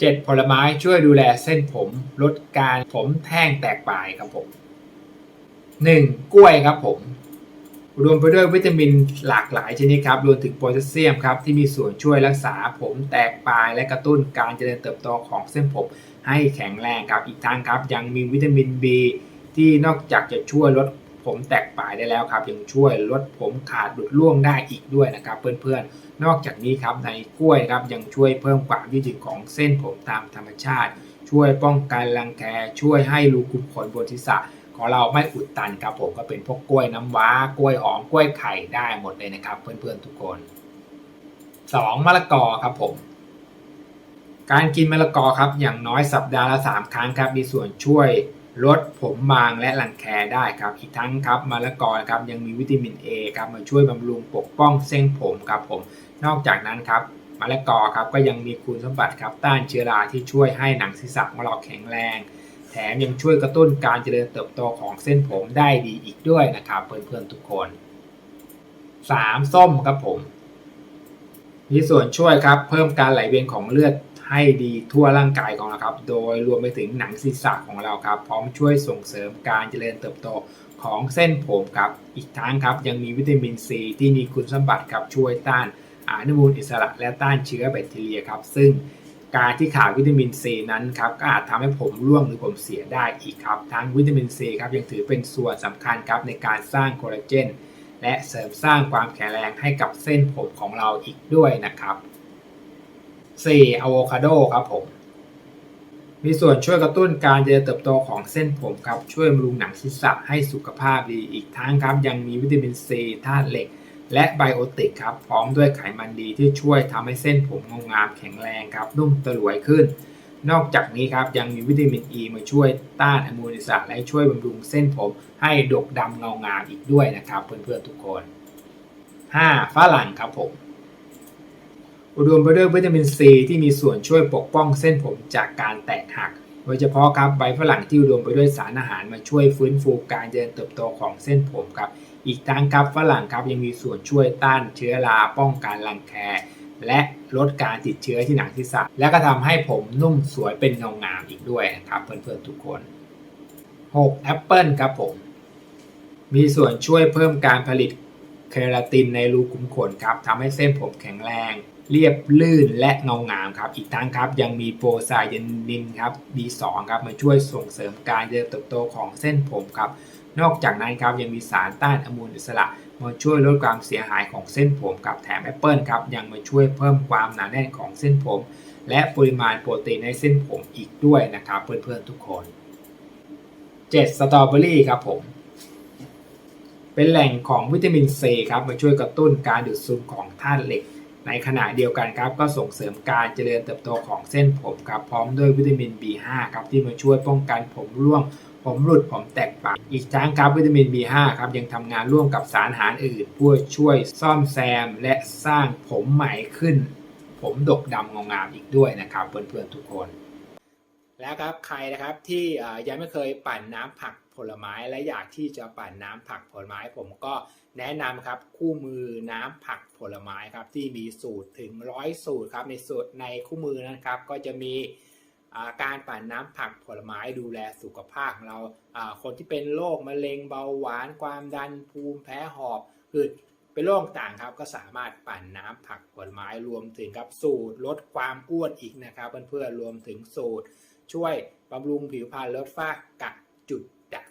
7 ผลไม้ช่วยดูแลเส้นผมลดการผมแท่งแตกปลายครับผม 1. กล้วยครับผมรวมไปด้วยวิตามินหลากหลายชนิดครับรวมถึงโพแทสเซียมครับที่มีส่วนช่วยรักษาผมแตกปลาย และกระตุ้นการเจริญเติบโตของเส้นผมให้แข็งแรงครับอีกทั้งครับ ยังมีวิตามิน B ที่นอกจากจะช่วยลด ผมแตกปลายได้แล้วครับยังช่วยลดผมขาดหลุดร่วงได้อีกด้วยนะครับ เพื่อนๆ นอกจากนี้ครับในกล้วยครับยังช่วยเพิ่มความยืดหยุ่นของเส้นผมตามธรรมชาติ ช่วยป้องกันรังแคช่วยให้รูขุมขนบนศีรษะของเราไม่อุดตันครับผมก็เป็นพวกกล้วยน้ำว้ากล้วยหอมกล้วยไข่ได้หมดเลยนะครับ เพื่อนๆทุกคน 2. มะละกอครับผมการกินมะละกอครับอย่างน้อยสัปดาห์ละ 3 ครั้งครับมีส่วนช่วย ลดผมบางและรังแคได้ครับอีกทั้งครับมะละกอครับยังมีวิตามิน A ครับมาช่วยบำรุงปกป้องเส้นผมครับผมนอกจากนั้นครับมะละกอครับก็ยังมีคุณสมบัติครับต้านเชื้อราที่ช่วยให้หนังศีรษะของเราแข็งแรง แถมยังช่วยกระตุ้นการเจริญเติบโตของเส้นผมได้ดีอีกด้วยนะครับเพื่อนๆทุกคน 3. ส้มครับผมมีส่วนช่วยครับเพิ่มการไหลเวียนของเลือด ให้ดีทั่วร่างกายของเราครับ โดยรวมไปถึงหนังศีรษะของเราครับ พร้อมช่วยส่งเสริมการเจริญเติบโตของเส้นผมครับ อีกทั้งครับยังมีวิตามินซีที่มีคุณสมบัติครับช่วยต้านอนุมูลอิสระและต้านเชื้อแบคทีเรียครับ ซึ่งการที่ขาดวิตามินซีนั้นครับก็อาจทำให้ผมร่วงหรือผมเสียได้อีกครับ ทั้งวิตามินซีครับยังถือเป็นส่วนสำคัญครับในการสร้างคอลลาเจนและเสริมสร้างความแข็งแรงให้กับเส้นผมของเราอีกด้วยนะครับ 4. อะโวคาโดครับผม มีส่วนช่วยกระตุ้นการเจริญเติบโตของเส้นผมครับ ช่วยบำรุงหนังศีรษะให้สุขภาพดีอีกทั้งครับ ยังมีวิตามินซีธาตุเหล็ก และไบโอติกครับ พร้อมด้วยไขมันดีที่ช่วยทำให้เส้นผมงงามแข็งแรงครับ นุ่มตลวยขึ้น นอกจากนี้ครับยังมีวิตามินอ e ีมาช่วยต้านอนุมูลอิสระและช่วยบำรุงเส้นผมให้ดกดำเงางามอีกด้วยนะครับ เพื่อนๆทุกคน 5. ฝรั่งครับผม อุดมไปด้วยวิตามินซีที่มีส่วนช่วยปกป้องเส้นผมจากการแตกหัก โดยเฉพาะครับใบฝรั่งที่อุดมไปด้วยสารอาหารมาช่วยฟื้นฟูการเจริญเติบโตของเส้นผมครับ อีกทั้งครับฝรั่งครับยังมีส่วนช่วยต้านเชื้อราป้องกันรังแคและลดการติดเชื้อที่หนังศีรษะ และก็ทำให้ผมนุ่มสวยเป็นเงางามอีกด้วยนะครับเพื่อนๆทุกคน 6. แอปเปิลครับผม มีส่วนช่วยเพิ่มการผลิตเคราตินในรูขุมขนครับทำให้เส้นผมแข็งแรง เรียบลื่นและเงางามครับ อีกทั้งครับยังมีโปรไซยานินครับ B2 ครับมาช่วยส่งเสริมการเจริญเติบโตของเส้นผมครับ นอกจากนั้นครับยังมีสารต้านอนุมูลอิสระมาช่วยลดความเสียหายของเส้นผมกับแถมแอปเปิลครับยังมาช่วยเพิ่มความหนาแน่นของเส้นผม และปริมาณโปรตีนในเส้นผมอีกด้วยนะครับเพื่อนๆทุกคน 7. สตรอเบอรี่ครับผมเป็นแหล่งของวิตามินซีครับมาช่วยกระตุ้นการดูดซึมของธาตุเหล็ก ในขณะเดียวกันครับก็ส่งเสริมการเจริญเติบโตของเส้นผมครับพร้อมด้วยวิตามิน B5 ครับที่มาช่วยป้องกันผมร่วง ผมหลุดผมแตกปากอีกทั้งครับวิตามิน B5 ครับยังทำงานร่วมกับสารอาหารอื่นเพื่อช่วยซ่อมแซมและสร้างผมใหม่ขึ้น ผมดกดำเงางามอีกด้วยนะครับเพื่อนๆทุกคน แล้วครับใครนะครับที่ยังไม่เคยปั่นน้ำผัก ลไม้และอยากที่จะปั่นน้ำผักผลไม้ ผมก็แนะนำครับคู่มือน้ำผักผลไม้ครับที่มีสูตรถึงร้อยสูตรครับในสูตรในคู่มือนะครับ ก็จะมีาการปั่นน้ำผักผลไม้ดูแลสุขภาพของเราาคนที่เป็นโรคมะเร็งเบาหวานความดันภูมิแพ้หอบหืดเป็นโรคต่างครับก็สามารถปั่นน้ำผักผลไม้รวมถึงครับสูตรลดความอ้วนอีกนะครับเพื่อนๆรวมถึงสูตร ช่วยบำรุงผิวพรรณลดฝ้ากระจุด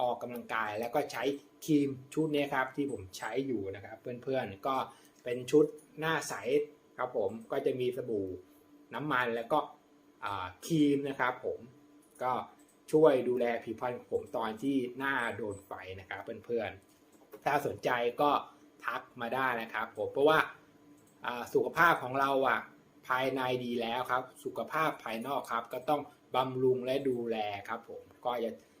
ออกกำลังกาย แล้วก็ใช้ครีมชุดนี้ครับที่ผมใช้อยู่นะครับ เพื่อนๆก็เป็นชุดหน้าใสครับผมก็จะมีสบู่น้ำมันแล้วก็ครีมนะครับผมก็ช่วยดูแลผิวพรรณของผมตอนที่หน้าโดนไฟนะครับเพื่อนๆ ถ้าสนใจก็ทักมาได้นะครับผมเพราะว่าอ่าสุขภาพของเราอะภายในดีแล้วครับ สุขภาพภายนอกครับ ก็ต้องบำรุงและดูแลครับผมก็จะ